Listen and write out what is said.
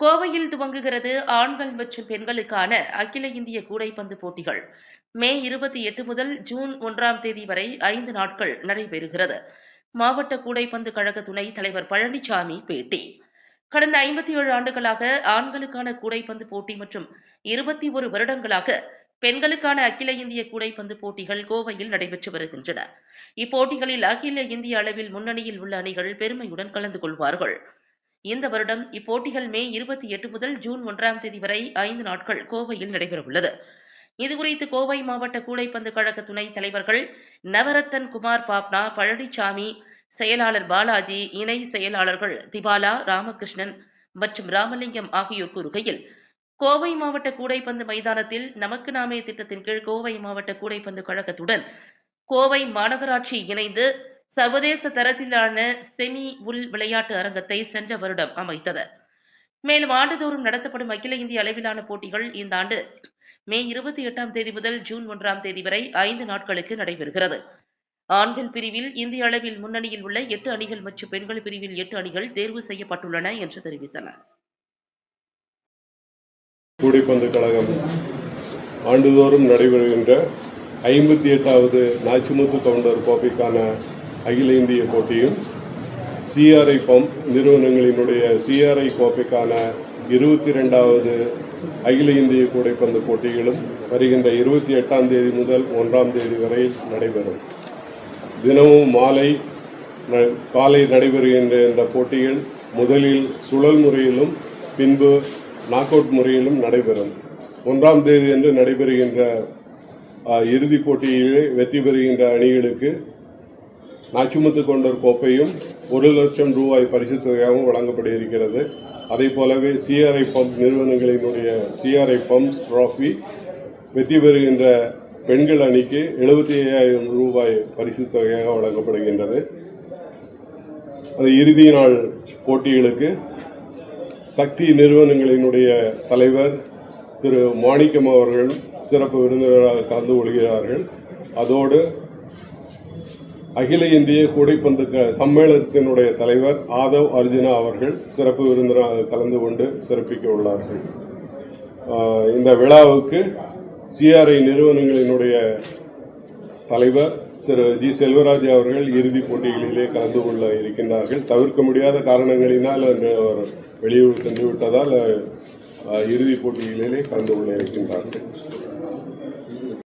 கோவையில் துவங்குகிறது ஆண்கள் மற்றும் பெண்களுக்கான அகில இந்திய கூடைப்பந்து போட்டிகள். மே இருபத்தி எட்டு முதல் ஜூன் ஒன்றாம் தேதி வரை ஐந்து நாட்கள் நடைபெறுகிறது. மாவட்ட கூடைப்பந்து கழக துணை தலைவர் பழனிசாமி பேட்டி. கடந்த ஐம்பத்தி ஏழு ஆண்டுகளாக ஆண்களுக்கான கூடைப்பந்து போட்டி மற்றும் இருபத்தி ஒரு வருடங்களாக பெண்களுக்கான அகில இந்திய கூடைப்பந்து போட்டிகள் கோவையில் நடைபெற்று வருகின்றன. இப்போட்டிகளில் அகில இந்திய அளவில் முன்னணியில் உள்ள அணிகள் பெருமையுடன் கலந்து கொள்வார்கள். இந்த வருடம் இப்போட்டிகள் மே இருபத்தி எட்டு முதல் ஜூன் ஒன்றாம் தேதி வரை ஐந்து நாட்கள் கோவையில் நடைபெறவுள்ளது. இதுகுறித்து கோவை மாவட்ட கூடைப்பந்து கழக துணைத் தலைவர்கள் நவரத்தன் குமார் பாப்னா பழனிசாமி செயலாளர் பாலாஜி இணை செயலாளர்கள் திபாலா ராமகிருஷ்ணன் மற்றும் ராமலிங்கம் ஆகியோர் கூறுகையில் கோவை மாவட்ட கூடைப்பந்து மைதானத்தில் நமக்கு நாமே திட்டத்தின் கீழ் கோவை மாவட்ட கூடைப்பந்து கழகத்துடன் கோவை மாநகராட்சி இணைந்து சர்வதேச தரத்திலான செமி உள் விளையாட்டு அரங்கத்தை சென்ற வருடம் அமைத்தது. மேலும் ஆண்டுதோறும் நடத்தப்படும் அகில இந்திய அளவிலான போட்டிகள் இந்த ஆண்டு மே இருபத்தி எட்டாம் தேதி முதல் ஜூன் ஒன்றாம் தேதி வரை ஐந்து நாட்களுக்கு நடைபெறுகிறது. ஆண்கள் பிரிவில் இந்திய அளவில் முன்னணியில் உள்ள எட்டு அணிகள் மற்றும் பெண்கள் பிரிவில் எட்டு அணிகள் தேர்வு செய்யப்பட்டுள்ளன என்று தெரிவித்தனர். கூடைப்பந்து கழகம் ஆண்டுதோறும் நடைபெறுகின்ற ஐம்பத்தி எட்டாவது நாச்சிமுத்து கவுண்டர் கோப்பைக்கான அகில இந்திய போட்டியும் சிஆர்ஐ பம்ப் நிறுவனங்களினுடைய சிஆர்ஐ கோப்பைக்கான இருபத்தி ரெண்டாவது அகில இந்திய கூடைப்பந்து போட்டிகளும் வருகின்ற இருபத்தி எட்டாம் தேதி முதல் ஒன்றாம் தேதி வரை நடைபெறும். தினமும் மாலை ந- காலை நடைபெறுகின்ற இந்த போட்டிகள் முதலில் சுழல் முறையிலும் பின்பு நாக் அவுட் முறையிலும் நடைபெறும். ஒன்றாம் தேதி அன்று நடைபெறுகின்ற இறுதிப் போட்டியிலே வெற்றி பெறுகின்ற அணிகளுக்கு நாச்சிமுத்து கொண்டர் கோப்பையும் ஒரு லட்சம் ரூபாய் பரிசு தொகையாகவும் வழங்கப்பட இருக்கிறது அதே போலவே சிஆர்ஐ பம்ப் நிறுவனங்களினுடைய சிஆர்ஐ பம்ப்ஸ் ட்ராஃபி வெற்றி பெறுகின்ற பெண்கள் அணிக்கு எழுபத்தி ஐயாயிரம் ரூபாய் பரிசு தொகையாக வழங்கப்படுகின்றது. அது இறுதி நாள் போட்டிகளுக்கு சக்தி நிறுவனங்களினுடைய தலைவர் திரு மாணிக்கம் அவர்கள் சிறப்பு விருந்தினராக கலந்து கொள்கிறார்கள். அதோடு அகில இந்திய கூடைப்பந்து சம்மேளனத்தினுடைய தலைவர் ஆதவ் அர்ஜுனா அவர்கள் சிறப்பு விருந்தினராக கலந்து கொண்டு சிறப்பிக்க உள்ளார்கள். இந்த விழாவுக்கு சிஆர்ஐ நிறுவனங்களினுடைய தலைவர் திரு ஜி செல்வராஜ் அவர்கள் இறுதிப் போட்டிகளிலே கலந்து கொள்ள இருக்கின்றார்கள். தவிர்க்க முடியாத காரணங்களினால் அவர் வெளியூர் சென்று விட்டதால் இறுதிப் போட்டிகளிலே கலந்து கொள்ள இருக்கின்றார்கள்.